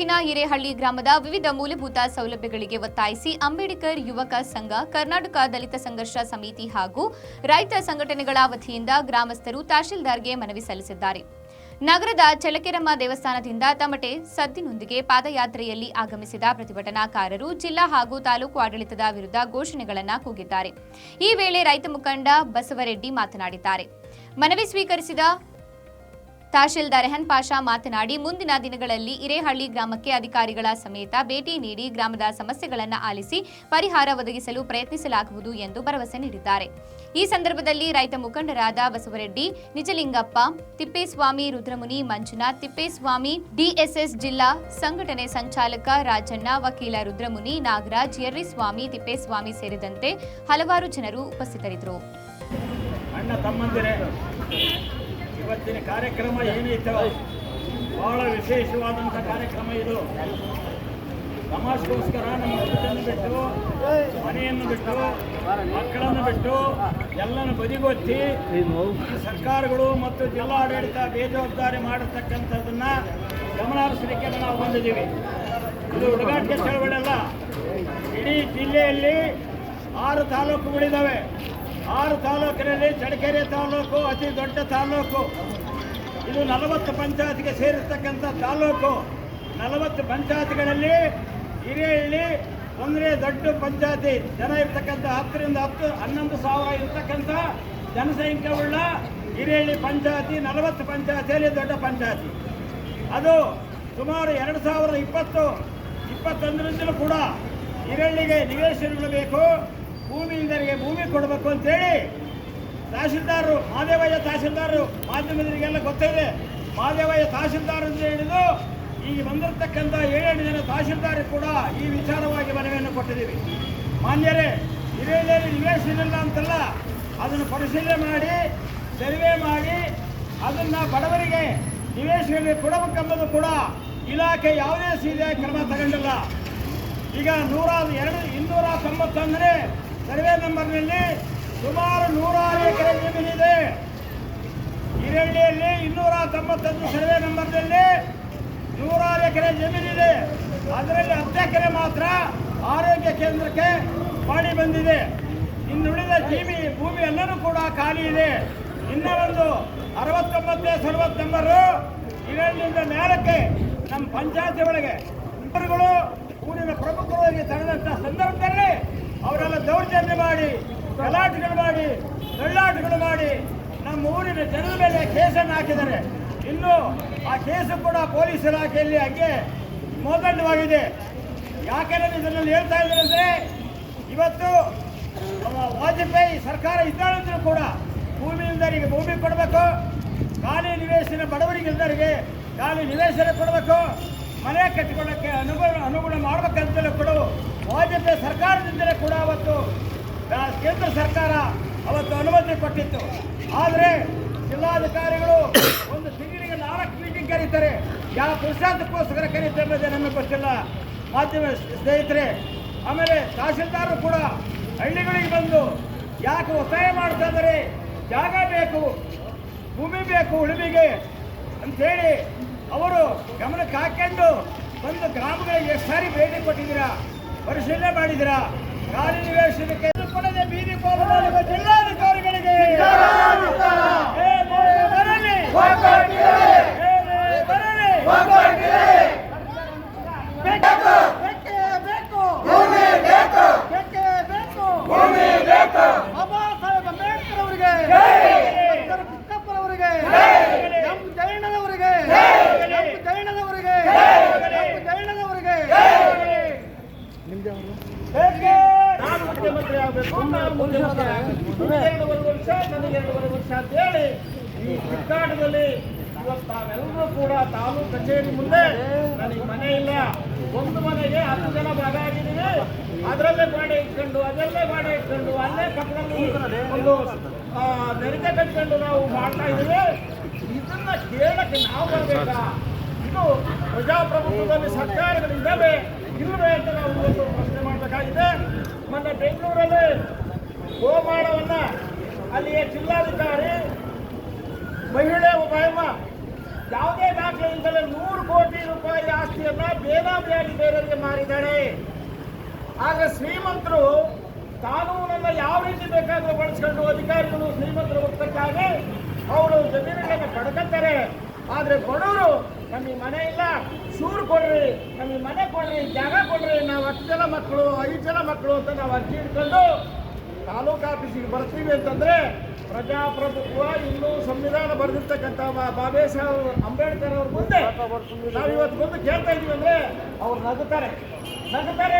ಗ್ರಾಮದ ವಿವಿಧ ಮೂಲಭೂತ ಸೌಲಭ್ಯಗಳಿಗೆ ಒತ್ತಾಯಿಸಿ ಅಂಬೇಡ್ಕರ್ ಯುವಕ ಸಂಘ, ಕರ್ನಾಟಕ ದಲಿತ ಸಂಘರ್ಷ ಸಮಿತಿ ಹಾಗೂ ರೈತ ಸಂಘಟನೆಗಳ ವತಿಯಿಂದ ಗ್ರಾಮಸ್ಥರು ತಹಶೀಲ್ದಾರ್ಗೆ ಮನವಿ ಸಲ್ಲಿಸಿದ್ದಾರೆ. ನಗರದ ಚಳಕೆರಮ್ಮ ದೇವಸ್ಥಾನದಿಂದ ತಮಟೆ ಸದ್ದಿನೊಂದಿಗೆ ಪಾದಯಾತ್ರೆಯಲ್ಲಿ ಆಗಮಿಸಿದ ಪ್ರತಿಭಟನಾಕಾರರು ಜಿಲ್ಲಾ ಹಾಗೂ ತಾಲೂಕು ಆಡಳಿತದ ವಿರುದ್ಧ ಘೋಷಣೆಗಳನ್ನು ಕೂಗಿದ್ದಾರೆ. ಈ ವೇಳೆ ರೈತ ಮುಖಂಡ ಬಸವರೆಡ್ಡಿ ಮಾತನಾಡಿದ್ದಾರೆ. ಮನವಿ ಸ್ವೀಕರಿಸಿದ ತಹಶೀಲ್ದಾರ್ ರೆಹನ್ ಪಾಷಾ ಮಾತನಾಡಿ, ಮುಂದಿನ ದಿನಗಳಲ್ಲಿ ಇರೇಹಳ್ಳಿ ಗ್ರಾಮಕ್ಕೆ ಅಧಿಕಾರಿಗಳ ಸಮೇತ ಭೇಟಿ ನೀಡಿ ಗ್ರಾಮದ ಸಮಸ್ಯೆಗಳನ್ನು ಆಲಿಸಿ ಪರಿಹಾರ ಒದಗಿಸಲು ಪ್ರಯತ್ನಿಸಲಾಗುವುದು ಎಂದು ಭರವಸೆ ನೀಡಿದ್ದಾರೆ. ಈ ಸಂದರ್ಭದಲ್ಲಿ ರೈತ ಮುಖಂಡರಾದ ಬಸವರೆಡ್ಡಿ, ನಿಜಲಿಂಗಪ್ಪ, ತಿಪ್ಪೇಸ್ವಾಮಿ, ರುದ್ರಮುನಿ, ಮಂಜುನಾಥ್, ತಿಪ್ಪೇಸ್ವಾಮಿ, ಡಿಎಸ್ಎಸ್ ಜಿಲ್ಲಾ ಸಂಘಟನೆ ಸಂಚಾಲಕ ರಾಜಣ್ಣ, ವಕೀಲ ರುದ್ರಮುನಿ, ನಾಗರಾಜ್ ಯರ್ರಿಸ್ವಾಮಿ ತಿಪ್ಪೇಸ್ವಾಮಿ ಸೇರಿದಂತೆ ಹಲವಾರು ಜನರು ಉಪಸ್ಥಿತರಿದ್ದರು. ಇವತ್ತಿನ ಕಾರ್ಯಕ್ರಮ ಏನೈತೆ ಬಹಳ ವಿಶೇಷವಾದಂಥ ಕಾರ್ಯಕ್ರಮ ಇದು. ತಮಾಷೆಗೋಸ್ಕರ ನಮ್ಮ ಊಟನ್ನು ಬಿಟ್ಟು, ಮನೆಯನ್ನು ಬಿಟ್ಟು, ಮಕ್ಕಳನ್ನು ಬಿಟ್ಟು ಎಲ್ಲನ ಬದಿಗೊತ್ತಿ, ಸರ್ಕಾರಗಳು ಮತ್ತು ಜಿಲ್ಲಾಡಳಿತ ಬೇಜವಾಬ್ದಾರಿ ಮಾಡತಕ್ಕಂಥದ್ದನ್ನು ಗಮನ ಹರಿಸಲಿಕ್ಕೆ ನಾವು ಬಂದಿದ್ದೀವಿ. ಇದು ಹುಡುಗಾಟಿಕೆ ಚಳವಳಿ ಅಲ್ಲ. ಇಡೀ ಜಿಲ್ಲೆಯಲ್ಲಿ ಆರು ತಾಲೂಕುಗಳಿದ್ದಾವೆ ಆರು ತಾಲೂಕಿನಲ್ಲಿ ಚಳ್ಳಕೆರೆ ತಾಲೂಕು ಅತಿ ದೊಡ್ಡ ತಾಲೂಕು. ಇದು ನಲವತ್ತು ಪಂಚಾಯತ್ಗೆ ಸೇರಿರ್ತಕ್ಕಂಥ ತಾಲೂಕು. ನಲವತ್ತು ಪಂಚಾಯತ್ಗಳಲ್ಲಿ ಹಿರಿಯಳ್ಳಿ ಒಂದನೇ ದೊಡ್ಡ ಪಂಚಾಯತಿ. ಜನ ಇರ್ತಕ್ಕಂಥ ಹತ್ತರಿಂದ ಹತ್ತು, ಹನ್ನೊಂದು ಸಾವಿರ ಇರ್ತಕ್ಕಂಥ ಜನಸಂಖ್ಯೆ ಉಳ್ಳ ಹಿರಿಯಳ್ಳಿ ಪಂಚಾಯತಿ, ನಲವತ್ತು ಪಂಚಾಯತಿಯಲ್ಲಿ ದೊಡ್ಡ ಪಂಚಾಯತಿ. ಅದು ಸುಮಾರು ಎರಡು ಸಾವಿರದ ಇಪ್ಪತ್ತು, ಇಪ್ಪತ್ತೊಂದರಿಂದಲೂ ಕೂಡ ಹಿರಿಯಳ್ಳಿಗೆ ನಿವೇಶನಗಳು ಬೇಕು ಭೂಮಿ ಇಲ್ಲದರಿಗೆ ಭೂಮಿ ಕೊಡಬೇಕು ಅಂತೇಳಿ ತಹಸೀಲ್ದಾರರು, ಮಾದೇವಯ್ಯ ತಹಶೀಲ್ದಾರರು ಮಾಧ್ಯಮದವರಿಗೆಲ್ಲ ಗೊತ್ತಿದೆ. ಮಾದೇವಯ್ಯ ತಹಶೀಲ್ದಾರ್ ಅಂತ ಹೇಳಿದು ಈ ಬಂದಿರತಕ್ಕಂಥ ಏಳೆಂಟು ಜನ ತಹಶೀಲ್ದಾರ್ ಕೂಡ ಈ ವಿಚಾರವಾಗಿ ಮನವಿಯನ್ನು ಕೊಟ್ಟಿದ್ದೀವಿ. ಮಾನ್ಯರೇ ಹಿರೇಳಿಯಲ್ಲಿ ನಿವೇಶನಿಲ್ಲ ಅಂತಲ್ಲ, ಅದನ್ನು ಪರಿಶೀಲನೆ ಮಾಡಿ, ಸರ್ವೆ ಮಾಡಿ, ಅದನ್ನು ಬಡವರಿಗೆ ನಿವೇಶಗಳಿಗೆ ಕೊಡಬೇಕೆಂಬುದು ಕೂಡ ಇಲಾಖೆ ಯಾವುದೇ ಸೀದೆ ಕ್ರಮ ತಗೊಂಡಿಲ್ಲ. ಈಗ ನೂರ ಎರಡು ಇನ್ನೂರ ತೊಂಬತ್ತೊಂದನೇ ಸರ್ವೆ ನಂಬರ್ನಲ್ಲಿ ಸುಮಾರು ನೂರಾರು ಎಕರೆ ಜಮೀನಿದೆ ಈರಳ್ಳಿಯಲ್ಲಿ ಇನ್ನೂರ ತೊಂಬತ್ತೊಂದು ಸರ್ವೆ ನಂಬರ್ನಲ್ಲಿ ನೂರಾರು ಎಕರೆ ಜಮೀನಿದೆ ಅದರಲ್ಲಿ ಹತ್ತು ಎಕರೆ ಮಾತ್ರ ಆರೋಗ್ಯ ಕೇಂದ್ರಕ್ಕೆ ಮಾಡಿ ಬಂದಿದೆ. ಇನ್ನುಳಿದ ಜೀವಿ ಭೂಮಿ ಎಲ್ಲರೂ ಕೂಡ ಖಾಲಿ ಇದೆ. ಇನ್ನ ಒಂದು ಅರವತ್ತೊಂಬತ್ತನೇ ಸರ್ವತ್ ನಂಬರು ಈರಳ್ಳಿಯಿಂದ ಮೇಲಕ್ಕೆ ನಮ್ಮ ಪಂಚಾಯತಿ ಒಳಗೆ. ಊರಿನ ಪ್ರಮುಖವಾಗಿ ತಡೆದಂಥ ಸಂದರ್ಭದಲ್ಲಿ ಅವರೆಲ್ಲ ದೌರ್ಜನ್ಯ ಮಾಡಿ, ಗಲಾಟೆಗಳು ಮಾಡಿ ದಳ್ಳಾಟಗಳು ಮಾಡಿ ನಮ್ಮ ಊರಿನ ಜನರ ಮೇಲೆ ಕೇಸನ್ನು ಹಾಕಿದ್ದಾರೆ. ಇನ್ನು ಆ ಕೇಸು ಕೂಡ ಪೊಲೀಸ್ ಇಲಾಖೆಯಲ್ಲಿ ಹಾಗೆ ಮೋದಂಡವಾಗಿದೆ. ಯಾಕೆ ನಾನು ಇದರಲ್ಲಿ ಹೇಳ್ತಾ ಇದ್ದಾರೆ ಅಂದರೆ, ಇವತ್ತು ವಾಜಪೇಯಿ ಸರ್ಕಾರ ಇದ್ದಾಳಂದ್ರೂ ಕೂಡ ಭೂಮಿಯಿಂದರಿಗೆ ಭೂಮಿ ಕೊಡಬೇಕು, ಖಾಲಿ ನಿವೇಶನ ಬಡವರಿಗೆ ಎಲ್ಲರಿಗೆ ಖಾಲಿ ನಿವೇಶನ ಕೊಡಬೇಕು. ಮನೆ ಕಟ್ಟಿಕೊಳ್ಳೋಕ್ಕೆ ಅನುಗುಣ ಅನುಗುಣ ಮಾಡಬೇಕಂತಲೂ ಕೂಡ ವಾಜಪೇಯಿ ಸರ್ಕಾರದಿಂದಲೇ ಕೂಡ ಅವತ್ತು ಕೇಂದ್ರ ಸರ್ಕಾರ ಅವತ್ತು ಅನುಮತಿ ಕೊಟ್ಟಿತ್ತು. ಆದರೆ ಜಿಲ್ಲಾಧಿಕಾರಿಗಳು ಒಂದು ತಿಂಗಳಿಗೆ ನಾಲ್ಕು ಮೀಟಿಂಗ್ ಕರೀತಾರೆ. ಯಾವ ಪುರುಷಾರ್ಥಕ್ಕೋಸ್ಕರ ಕರೀತಾರೆ ಅನ್ನೋದೇ ನಮಗೆ ಗೊತ್ತಿಲ್ಲ. ಮಾಧ್ಯಮ ಸ್ನೇಹಿತರೆ, ಆಮೇಲೆ ತಹಸೀಲ್ದಾರರು ಕೂಡ ಹಳ್ಳಿಗಳಿಗೆ ಬಂದು ಯಾಕೆ ಒತ್ತಾಯ ಮಾಡ್ತಾ ಇದ್ದಾರೆ? ಜಾಗ ಬೇಕು, ಭೂಮಿ ಬೇಕು ಉಳುಮೆಗೆ ಅಂಥೇಳಿ ಅವರು ಗಮನಕ್ಕೆ ಹಾಕೊಂಡು ಬಂದು ಗ್ರಾಮಗಳಿಗೆ ಎಷ್ಟು ಸಾರಿ ಭೇಟಿ ಕೊಟ್ಟಿದ್ದೀರಾ? ಪರಿಶೀಲನೆ ಮಾಡಿದಿರಾ ಖಾಲಿ ನಿವೇಶನಕ್ಕೆ ಕೊಡದೆ ಬೀದಿ ಜಿಲ್ಲಾಧಿಕಾರಿಗಳಿಗೆ ಬರಲಿ ಏ ಮೋಸ ಬರಲಿ ಬೇಕು ಬೇಕೇ ಬೇಕು ಭೂಮಿ ಬೇಕು ಬೇಕೇ ಬೇಕು ಭೂಮಿ ಬೇಕು ಬಾಬಾ ಸಾಹೇಬ್ ಅಂಬೇಡ್ಕರ್ ಅವರಿಗೆ ಡಾಕ್ಟರ್ ಕುಕ್ಕಪ್ಪರವರಿಗೆ ಎಂ ಜಯಣ್ಣನವರಿಗೆ ಎಂ ಜಯಣ್ಣನವರಿಗೆ ಎಂ ಜಯಣ್ಣನವರಿಗೆ ಮುಖ್ಯಮಂತ್ರಿ ಆಗಬೇಕು ನಾನು ಮುಖ್ಯಮಂತ್ರಿ ಆಗಬೇಕು ವರ್ಷ ನನಗೆ ಎರಡೂವರೆ ವರ್ಷ ಅಂತ ಹೇಳಿ ಈ ಹುಡುಕಾಟದಲ್ಲಿ ಇವತ್ತು ತಾವೆಲ್ಲರೂ ಕೂಡ ತಾಲೂಕು ಕಚೇರಿ ಮುಂದೆ ನನಗೆ ಮನೆ ಇಲ್ಲ ಒಂದು ಮನೆಗೆ ಹತ್ತು ಜನ ಭಾಗ ಆಗಿದ್ದೀವಿ ಅದರಲ್ಲೇ ಗಾಡಿ ಇಟ್ಕೊಂಡು ಅದರಲ್ಲೇ ಗಾಡಿ ಇಟ್ಕೊಂಡು ಅಲ್ಲೇ ಕಟ್ಟಡದಲ್ಲಿ ಒಂದು ಆ, ನೆರಿಗೆ ಕಟ್ಕೊಂಡು ನಾವು ಮಾಡ್ತಾ ಇದ್ದೀವಿ. ಇದನ್ನ ಕೇಳಕ್ಕೆ ನಾವು ಬರಬೇಕಾ? ಇದು ಪ್ರಜಾಪ್ರಭುತ್ವದಲ್ಲಿ ಸರ್ಕಾರಗಳು ಇದ್ದಾವೆ ಇಲ್ಲವೇ ಅಂತ ನಾವು ಇವತ್ತು ಪ್ರಶ್ನೆ ಮಾಡಬೇಕಾಗಿದೆ. ಮೊನ್ನೆ ಬೆಂಗಳೂರಲ್ಲಿ ಗೋಮಾಡವನ್ನ ಅಲ್ಲಿಯ ಜಿಲ್ಲಾಧಿಕಾರಿ ಮಹಿಳೆ ಉಪಾಯಮ್ಮ ಯಾವುದೇ ದಾಖಲೆ ಮನೆಯಿಂದಲೇ ನೂರು ಕೋಟಿ ರೂಪಾಯಿ ಆಸ್ತಿಯನ್ನ ಬೇನಾಮಿಯಾಗಿ ಬೇರೆಯವರಿಗೆ ಮಾರಿದ್ದಾಳೆ. ಆಗ ಶ್ರೀಮಂತರು ಕಾನೂನನ್ನ ಯಾವ ರೀತಿ ಬೇಕಾದರೂ ಬಳಸ್ಕೊಂಡು ಅಧಿಕಾರಿಗಳು ಶ್ರೀಮಂತರು ಒತ್ತಕ್ಕಾಗಿ ಅವರು ಜಮೀನುಗಳನ್ನು ಪಡ್ಕೊತಾರೆ ಆದ್ರೆ ಬಡವರು ನಮಗೆ ಮನೆ ಇಲ್ಲ ಸೂರು ಕೊಡ್ರಿ ನಮಗೆ ಮನೆ ಕೊಡ್ರಿ ಜಾಗ ಕೊಡ್ರಿ ನಾವು ಹತ್ತು ಜನ ಮಕ್ಕಳು ಐದು ಜನ ಮಕ್ಕಳು ಅಂತ ನಾವು ಅರ್ಜಿ ಇಟ್ಕೊಂಡು ತಾಲೂಕು ಆಫೀಸಿಗೆ ಬರ್ತೀವಿ ಅಂತಂದ್ರೆ ಪ್ರಜಾಪ್ರಭುತ್ವ ಇನ್ನೂ ಸಂವಿಧಾನ ಬರೆದಿರ್ತಕ್ಕಂಥ ಬಾಬೇ ಸಾಹೇಬ್ ಅಂಬೇಡ್ಕರ್ ಅವ್ರ ಮುಂದೆ ನಾವು ಇವತ್ತು ಬಂದು ಕೇಳ್ತಾ ಇದೀವಿ ಅಂದ್ರೆ ಅವ್ರು ನಗುತ್ತಾರೆ ನಗುತ್ತಾರೆ